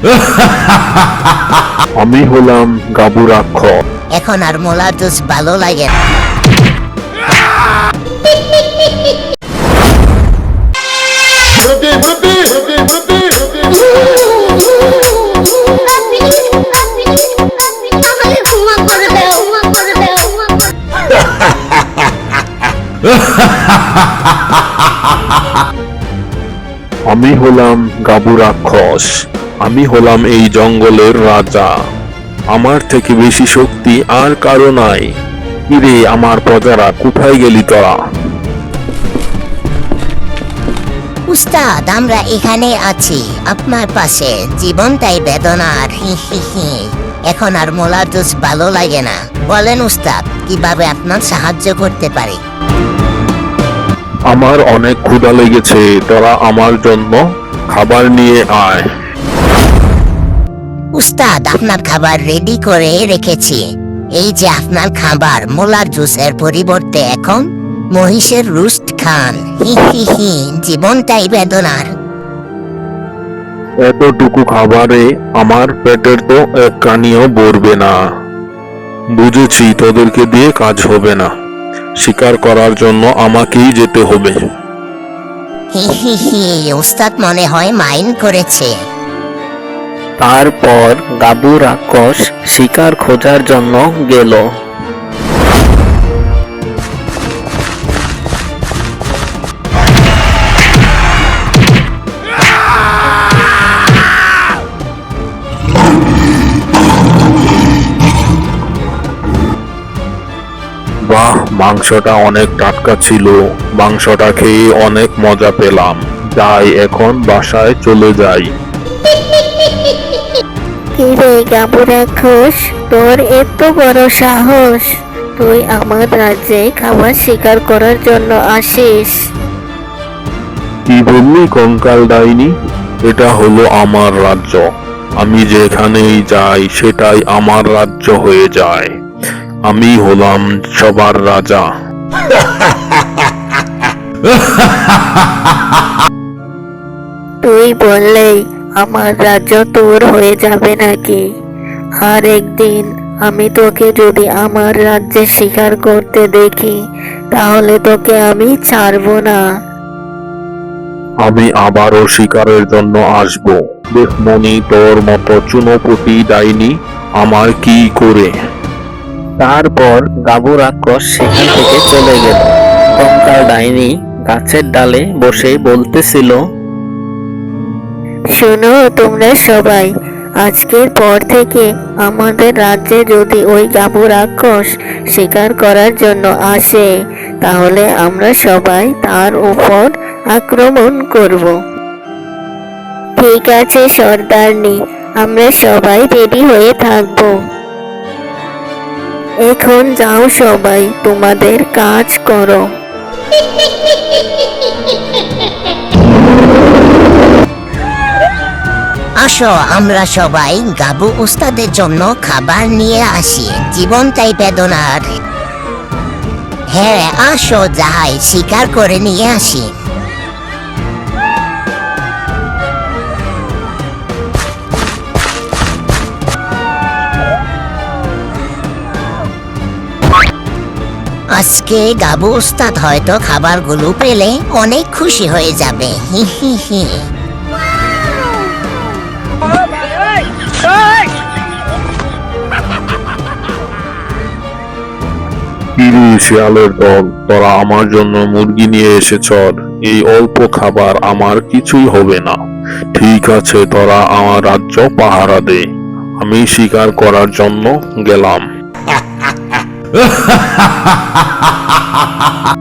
আমি হলাম গাবু রাক্ষস এখন আর মোলার জুস ভালো লাগে না। আমি হলাম গাবু রাক্ষস আমি হলাম এই জঙ্গলের রাজা। আমার থেকে বেশি শক্তি আর কারও নাই। কিরে আমার প্রজারা কোথায় গেলি তোরা? উস্তাদ আমরা এখানে আছি আপনার পাশে। জীবনটাই বেদনার হি হি হি। এখন আর মোলার জুস ভালো লাগে না। বলেন উস্তাদ কীভাবে আপনার সাহায্য করতে পারি? আমার অনেক ক্ষুধা লেগেছে তোরা আমার জন্য খাবার নিয়ে আয়। উস্তাদ আপনার খাবার রেডি করে রেখেছি। এই যে আপনার খাবার মোলার জুসের পরিবর্তে এখন মহিষের রুস্ট খান। হি হি হি জীবনটাই বেদনার। এতটুকু খাবারে আমার পেটের তো এক কানিও ভরবে না। বুঝেছি তোদেরকে দিয়ে কাজ হবে না। শিকার করার জন্য আমাকেই যেতে হবে। হি হি হি উস্তাদ মনে হয় মাইন্ড করেছে। তারপর গাবু রাক্ষস শিকার খোঁজার জন্য গেল। বাহ, মাংসটা অনেক টাটকা ছিল। মাংসটা খেয়ে অনেক মজা পেলাম। যাই এখন বাসায় চলে যাই। কিরে গাবু রাক্ষস তোর এত বড় সাহস। তুই আমার রাজ্যে খাবার শিকার করার জন্য আসিস। কি বললি কঙ্কাল ডাইনি? এটা হলো আমার রাজ্য। আমি যেখানেই যাই সেটাই আমার রাজ্য হয়ে যায়। আমি হলাম সবার রাজা। তুই বললেই আমার রাজ্য তোর হয়ে যাবে নাকি? আর একদিন আমি তোকে যদি আমার রাজ্যে শিকার করতে দেখি তাহলে তোকে আমি ছাড়বো না। আমি আবারও শিকারের জন্য আসব। দেখমনি তোর মতো চুনোপুটি ডাইনি আমার কি করে? তারপর গাবু রাক্ষস সেখান থেকে চলে গেল। কঙ্কাল ডাইনি গাছের ডালে বসে বলতেছিল শোনো তোমরা সবাই, আজকের পর থেকে আমাদের রাজ্যে যদি ওই গাবু রাক্ষস শিকার করার জন্য আসে, তাহলে আমরা সবাই তার উপর আক্রমণ করব। ঠিক আছে, সর্দারনি, আমরা সবাই রেডি হয়ে থাকব। এখন যাও সবাই, তোমাদের কাজ করো। আসো, আমরা সবাই গাবু উস্তাদের জন্য খাবার নিয়ে আসি। জীবনটাই বেদনার। হ্যাঁ আসো, যাই, শিকার করে নিয়ে আসি। আজকে গাবু উস্তাদ হয়তো খাবারগুলো পেলে অনেক খুশি হয়ে যাবে। হি হি হি। কিরে শিয়ালের দল, তোরা আমার জন্য মুরগি নিয়ে এসেছ এই অল্প খাবার আমার কিছুই হবে না। ঠিক আছে, তোরা আমার রাজ্য পাহারা দে। আমি শিকার করার জন্য গেলাম।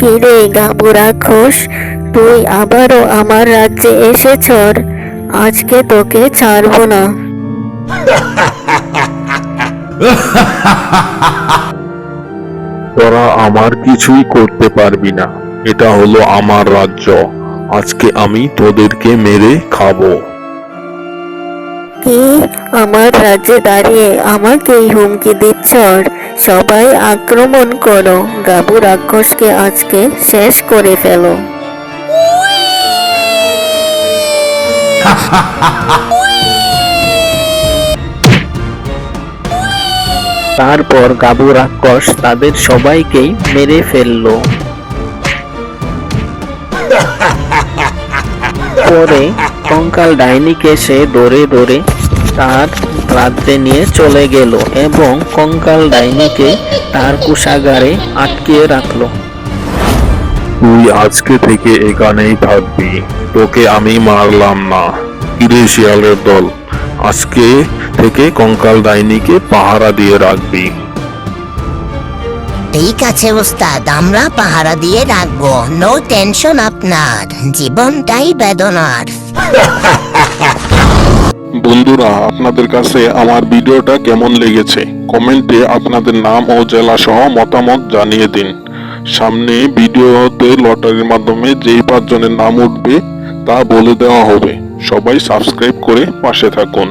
কিরে গাবু রাক্ষস তুই আবারও আমার রাজ্যে এসেছর আজকে তোকে ছাড়বো না। তোরা আমার কিছুই করতে পারবি না। এটা হলো আমার রাজ্য। আজকে আমি তোদেরকে মেরে খাব। কি? আমার রাজ্যে দাঁড়িয়ে আমাকেই হুমকি দিচ্ছ? সবাই আক্রমণ করো। গাবু রাক্ষসকে আজকে শেষ করে ফেলো। তারপর গাবু রাক্ষস তাদের সবাইকেই মেরে ফেলল। পরে কঙ্কাল ডাইনিকে সে দৌড়ে দৌড়ে তার রাজ্যে নিয়ে চলে গেল এবং কঙ্কাল ডাইনিকে তার কুষাগারে আটকিয়ে রাখল। তুই আজকে থেকে এখানেই থাকবি। তোকে আমি মারলাম না। কিরে শিয়ালের দল। আজকে থেকে কঙ্কাল ডাইনিকে পাহারা দিয়ে রাখবি। ঠিক আছে ওস্তাদ আমরা পাহারা দিয়ে রাখব। নো টেনশন আপনার। জীবনটাই বেদনার। বন্ধুরা, আপনাদের কাছে আমার ভিডিওটা কেমন লেগেছে? কমেন্টে আপনাদের নাম ও জেলা সহ মতামত জানিয়ে দিন। সামনে ভিডিওতে লটারির মাধ্যমে যেই পাঁচজনের নাম উঠবে, তা বলে দেওয়া হবে। সবাই সাবস্ক্রাইব করে পাশে থাকুন।